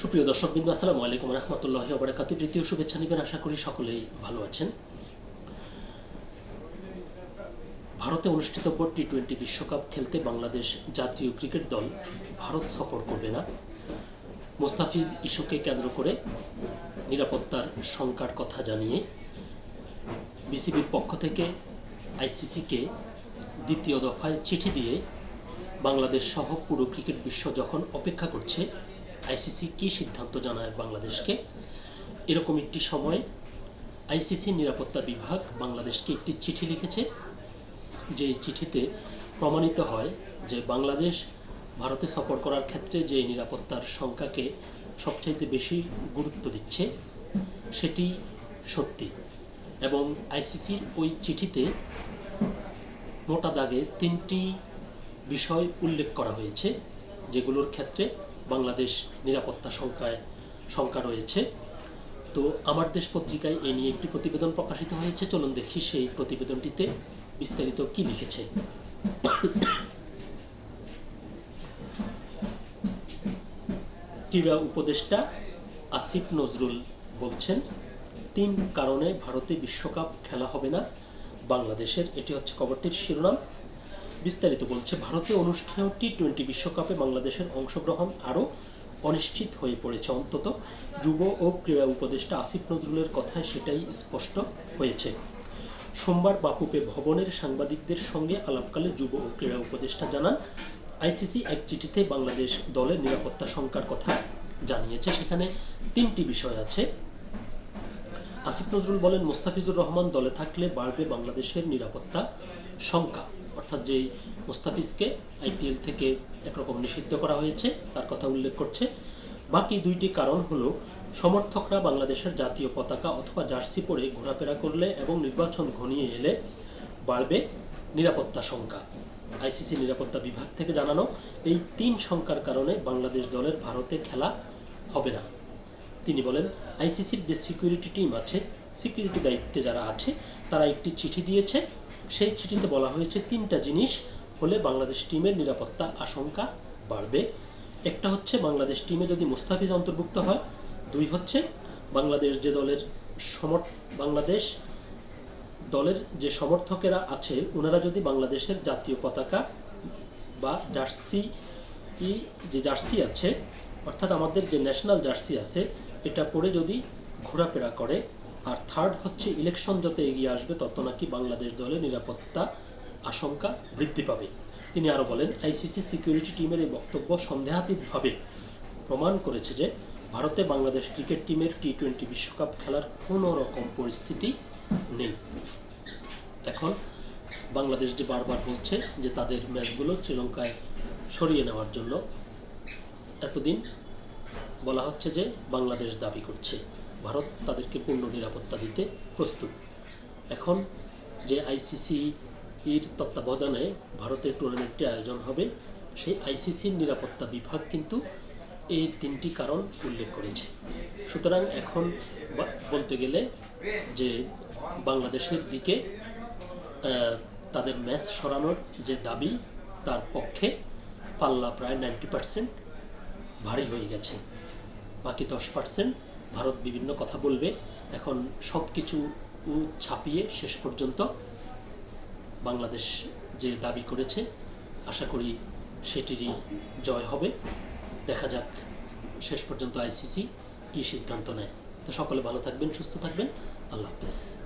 সুপ্রিয় দর্শকবৃন্দ আসসালামু আলাইকুম রহমতুল্লাহ বারাকাতু। তৃতীয় শুভেচ্ছা নেবেন। আশা করি সকলেই ভালো আছেন। ভারতে অনুষ্ঠিতব্য টি টোয়েন্টি বিশ্বকাপ খেলতে বাংলাদেশ জাতীয় ক্রিকেট দল ভারত সফর করবে না। মুস্তাফিজ ইস্যুকে কেন্দ্র করে নিরাপত্তার শঙ্কার কথা জানিয়ে বিসিবির পক্ষ থেকে আইসিসিকে দ্বিতীয় দফায় চিঠি দিয়ে বাংলাদেশ সহ পুরো ক্রিকেট বিশ্ব যখন অপেক্ষা করছে আইসিসি কী সিদ্ধান্ত জানায় বাংলাদেশকে? এরকম একটি সময় আইসিসি নিরাপত্তা বিভাগ বাংলাদেশকে একটি চিঠি লিখেছে, যে চিঠিতে প্রমাণিত হয় যে বাংলাদেশ ভারতে সফর করার ক্ষেত্রে যে নিরাপত্তার সংখ্যাকে সবচাইতে বেশি গুরুত্ব দিচ্ছে, সেটি সত্যি। এবং আইসিসির ওই চিঠিতে মোটা দাগে তিনটি বিষয় উল্লেখ করা হয়েছে, যেগুলোর ক্ষেত্রে বাংলাদেশ নিরাপত্তা সংখ্যায় শঙ্কা রয়েছে। তো আমার দেশ পত্রিকায় এ নিয়ে একটি প্রতিবেদন প্রকাশিত হয়েছে। চলুন দেখি সেই প্রতিবেদনটিতে বিস্তারিত কি লিখেছে। ক্রীড়া উপদেষ্টা আসিফ নজরুল বলছেন, তিন কারণে ভারতে বিশ্বকাপ খেলা হবে না। বাংলাদেশের, এটি হচ্ছে খবরটির শিরোনাম। বিস্তারিত বলছে ভারতে অনুষ্ঠেয় টি টোয়েন্টি বিশ্বকাপে বাংলাদেশের অংশগ্রহণ আরও অনিশ্চিত হয়ে পড়েছে। অন্তত যুব ও ক্রীড়া উপদেষ্টা আসিফ নজরুলের কথায় সেটাই স্পষ্ট হয়েছে। সোমবার বাপুপে ভবনের সাংবাদিকদের সঙ্গে আলাপকালে যুব ও ক্রীড়া উপদেষ্টা জানান, আইসিসি এক চিঠিতে বাংলাদেশ দলের নিরাপত্তা শঙ্কার কথা জানিয়েছে। সেখানে তিনটি বিষয় আছে। আসিফ নজরুল বলেন, মোস্তাফিজুর রহমান দলে থাকলে বাড়বে বাংলাদেশের নিরাপত্তা শঙ্কা। অর্থাৎ যেই মোস্তাফিজকে আইপিএল থেকে একরকম নিষিদ্ধ করা হয়েছে, তার কথা উল্লেখ করছে। বাকি দুইটি কারণ হলো, সমর্থকরা বাংলাদেশের জাতীয় পতাকা অথবা জার্সি পরে ঘোরাফেরা করলে এবং নির্বাচন ঘনিয়ে এলে বাড়বে নিরাপত্তা শঙ্কা আইসিসি নিরাপত্তা বিভাগ থেকে জানানো, এই তিন শঙ্কার কারণে বাংলাদেশ দলের ভারতে খেলা হবে না। তিনি বলেন, আইসিসির যে সিকিউরিটি টিম আছে, সিকিউরিটি দায়িত্বে যারা আছে, তারা একটি চিঠি দিয়েছে। সেই চিঠিতে বলা হয়েছে, তিনটা জিনিস হলে বাংলাদেশ টিমের নিরাপত্তা আশঙ্কা বাড়বে। একটা হচ্ছে, বাংলাদেশ টিমে যদি মুস্তাফিজ অন্তর্ভুক্ত হয়। দুই হচ্ছে, বাংলাদেশ যে দলের সমর, বাংলাদেশ দলের যে সমর্থকেরা আছে ওনারা যদি বাংলাদেশের জাতীয় পতাকা বা জার্সি যে জার্সি আছে, অর্থাৎ আমাদের যে ন্যাশনাল জার্সি আছে, এটা পরে যদি ঘোরাফেরা করে আর থার্ড হচ্ছে ইলেকশন যত এগিয়ে আসবে, তত নাকি বাংলাদেশ দলের নিরাপত্তা আশঙ্কা বৃদ্ধি পাবে। তিনি আরও বলেন আইসিসি সিকিউরিটি টিমের এই বক্তব্য সন্দেহাতীতভাবে প্রমাণ করেছে যে ভারতে বাংলাদেশ ক্রিকেট টিমের টি টোয়েন্টি বিশ্বকাপ খেলার কোনো রকম পরিস্থিতি নেই। এখন বাংলাদেশ যে বারবার বলছে যে তাদের ম্যাচগুলো শ্রীলঙ্কায় সরিয়ে নেওয়ার জন্য, এতদিন বলা হচ্ছে যে বাংলাদেশ দাবি করছে। ভারত তাদেরকে পূর্ণ নিরাপত্তা দিতে প্রস্তুত। এখন যে আইসিসি এর তত্ত্বাবধানে ভারতের টুর্নামেন্টটি আয়োজন হবে, সেই আইসিসির নিরাপত্তা বিভাগ কিন্তু এই তিনটি কারণ উল্লেখ করেছে। সুতরাং এখন বলতে গেলে যে বাংলাদেশের দিকে তাদের ম্যাচ সরানোর যে দাবি, তার পক্ষে পাল্লা প্রায় নাইনটি পার্সেন্ট ভারী হয়ে গেছে। বাকি দশ পার্সেন্ট ভারত বিভিন্ন কথা বলবে। এখন সব কিছু ছাপিয়ে শেষ পর্যন্ত বাংলাদেশ যে দাবি করেছে, আশা করি সেটিরই জয় হবে। দেখা যাক শেষ পর্যন্ত আইসিসি কি সিদ্ধান্ত নেয়। তো সকলে ভালো থাকবেন, সুস্থ থাকবেন। আল্লাহ হাফেজ।